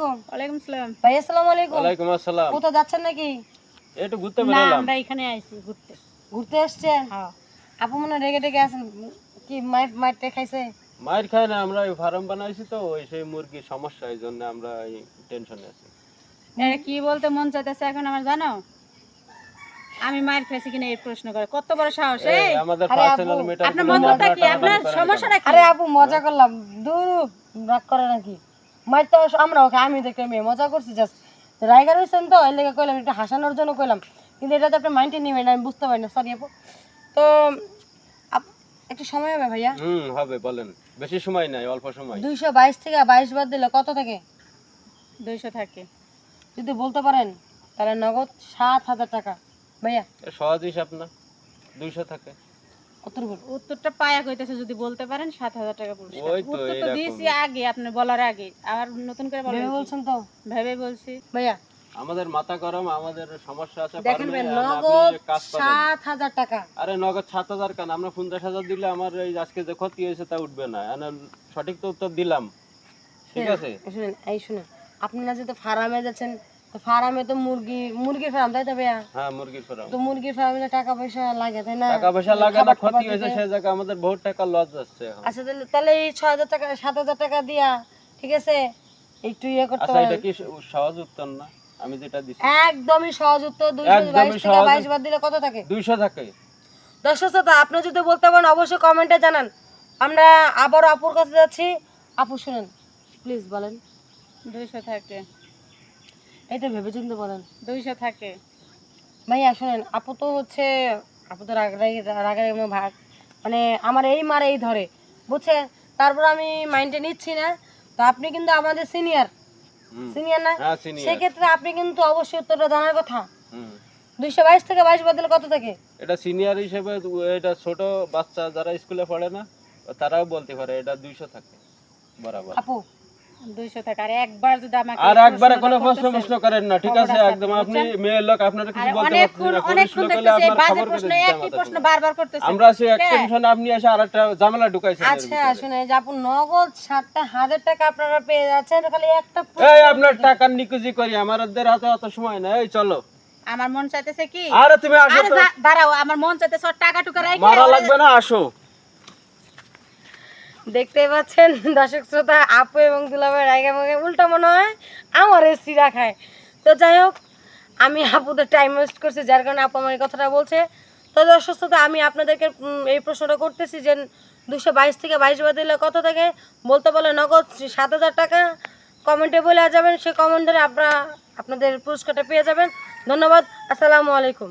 আলাইকুম। ওয়ালাইকুম আসসালাম। ভাই আসসালামু আলাইকুম। ওয়ালাইকুম আসসালাম। কোথাও যাচ্ছেন নাকি? একটু ঘুরতে না আমরা এখানে আইছি ঘুরতে। ঘুরতে আসছেন? হ্যাঁ। আপু মনে হয় রেগে আছেন। কি খাইছে? মায়ের খায় না আমরা ওই ফার্ম বানাইছি তো ওই সেই মুরগির সমস্যা এই জন্য আমরা এই টেনশনে আছি। এটা কি বলতে মন চাইতেছে এখন আমার জানো? আমি মায়ের খেয়েছি কিনা এই প্রশ্ন করে। কত বড় সাহস এই আমাদের পার্সোনাল মেটার আপনার কি? আপনার সমস্যাটা কি? আরে আপু মজা করলাম। দূর রাগ করে নাকি? মাইট তো আমরা ওকে আমি দেখে মেয়ে মজা করছি জাস্ট রাইগার হয়েছেন তো এর লেগে কইলাম একটু হাসানোর জন্য কইলাম। কিন্তু এটা তো আপনি মাইন্ডে নেবেন আমি বুঝতে পারি না সরি আপু। তো একটু সময় হবে ভাইয়া? হুম হবে বলেন। বেশি সময় নাই অল্প সময়। দুইশো বাইশ থেকে বাইশ বাদ দিলে কত থেকে? দুইশো থাকে। যদি বলতে পারেন তাহলে নগদ সাত হাজার টাকা। ভাইয়া? সহজ হিসাব না দুইশো থাকে। উত্তরটা পায়া কইতেছে যদি বলতে পারেন সাত হাজার টাকা পুরস্কার। উত্তর তো দিয়েছি আগে আপনি বলার আগে। আবার নতুন করে ভেবে বলছেন তো? ভেবে বলছি। ভাইয়া। আমাদের মাথা গরম আমাদের সমস্যা আছে দেখেন নগদ সাত হাজার টাকা। আরে নগদ সাত হাজার কেন? আমরা পঞ্চাশ হাজার দিলে আমার এই আজকে যে ক্ষতি হয়েছে তা উঠবে না। সঠিক তো উত্তর দিলাম। ঠিক হ্যাঁ। আছে? শুনেন এই শুনেন। আপনারা যেহেতু ফার্মে যাচ্ছেন তো ফার্মে তো মুরগি মুরগির ফার্ম তাই তো ভাইয়া? হ্যাঁ মুরগির ফার্ম। তো মুরগির ফার্মে টাকা পয়সা লাগে তাই না? টাকা পয়সা লাগে না ক্ষতি হয়েছে সেই জায়গায় আমাদের বহুত টাকা লস যাচ্ছে আচ্ছা তাহলে তাহলে এই ছ হাজার টাকা সাত হাজার টাকা দিয়া ঠিক আছে? একটু ইয়ে করতে আচ্ছা এটা কি সহজ উত্তর না? আমি যেটা দিছি। একদমই সহজ উত্তর বাদ দিলে কত থাকে? দুইশো থাকে। দর্শক শ্রোতা আপনি যদি বলতে পারেন অবশ্যই কমেন্টে জানান। আমরা আবার আপুর কাছে যাচ্ছি। আপু শুনেন। প্লিজ বলেন। দুইশো থাকে। এটা ভেবে চিন্তে বলেন। দুইশো থাকে। ভাইয়া শুনেন আপু তো হচ্ছে আপু তো রাগারাগি রাগারাগি ভাগ। মানে আমার এই মার এই ধরে। বুঝছেন তারপর আমি মাইন্ডে নিচ্ছি না। তো আপনি কিন্তু আমাদের সিনিয়র সিনিয়র না? হ্যাঁ সেক্ষেত্রে আপনি কিন্তু অবশ্যই উত্তরটা জানার কথা। দুইশো বাইশ থেকে বাইশ বাদ দিলে কত থাকে? এটা সিনিয়র হিসেবে এটা ছোট বাচ্চা যারা স্কুলে পড়ে না তারাও বলতে পারে এটা দুইশো থাকে। বরাবর। আপু দুইশো থাকে আর একবার যদি আমাকে আর একবারে কোনো প্রশ্ন প্রশ্ন করেন না ঠিক আছে? একদম আপনি আপনি লোক আপনারা কিছু বলতে অনেকক্ষণ না পুলিশ অনেকক্ষণ লোক হলে দেখতেছি এই আপনার বাজে প্রশ্ন একই প্রশ্ন বারবার করতেছে আমরা আছি এক টেনশনে আপনি এসে আর ঝামেলা ঢুকাইছেন আচ্ছা শুনে যে আপু নগদ সাতটা হাজার টাকা আপনারা পেয়ে যাচ্ছেন খালি একটা এই আপনার টাকার নিকুজি করি আমাদের হাতে অত সময় নাই এই চলো। আমার মন চাইতেছে কি? আরে তুমি আসো দাঁড়াও আমার মন চাইতেছে টাকা টুকা রাখি মারা লাগবে না আসো। দেখতে পাচ্ছেন, দর্শক শ্রোতা, আপু এবং দুলাভাই রায়গা মাগে উল্টা মনে হয় আমার সিরা খায়। তো যাই হোক, আমি আপুদের টাইম ওয়েস্ট করছি, যার কারণে আপু আমার এই কথাটা বলছে। তো দর্শক শ্রোতা, আমি আপনাদেরকে এই প্রশ্নটা করতেছি যে দুশো বাইশ থেকে বাইশ বাদ দিলে কত থাকে? বলতে বলে নগদ সাত হাজার টাকা। কমেন্টে বলে যাবেন, সে কমেন্ট আপনারা, আপনাদের পুরস্কারটা পেয়ে যাবেন। ধন্যবাদ, আসসালামু আলাইকুম।